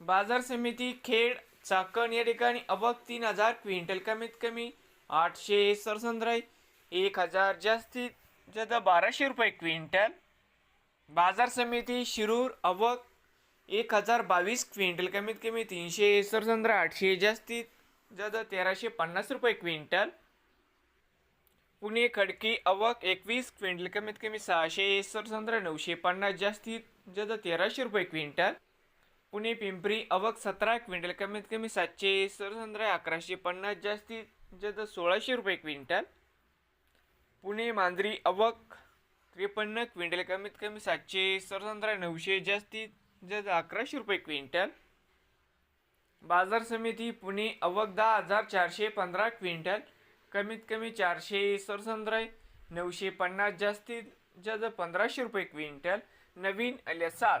बाजार समिती खेड चाकण या ठिकाणी अबक तीन हजार क्विंटल कमीत कमी आठशे सरसंद्राई एक हजार जास्तीत जास्त बाराशे रुपये क्विंटल. बाजार समिती शिरूर अबक एक हजार बावीस क्विंटल कमीत कमी तीनशे सरसंद्र आठशे जास्तीत जास्त तेराशे पन्नास रुपये क्विंटल. पुणे खडकी अवक एकवीस क्विंटल कमीत कमी सहाशे सरसंद्र नऊशे पन्नास जास्तीत जास्त तेराशे रुपये क्विंटल. पुणे पिंपरी अवक सतरा क्विंटल कमीत कमी सातशे सरसंद्रा अकराशे पन्नास जास्तीत जास्त सोळाशे रुपये क्विंटल. पुणे मांजरी अवक त्रेपन्न क्विंटल कमीत कमी सातशे सरसंद्रा नऊशे जास्तीत जास्त अकराशे रुपये क्विंटल. बाजार समिती पुणे अवक दहा हजार चारशे पंधरा क्विंटल. कमीत कमी चारशे सरसंद्रा नऊशे पन्नास जास्तीत जास्त पंधराशे रुपये क्विंटल. नवीन आल्यासाल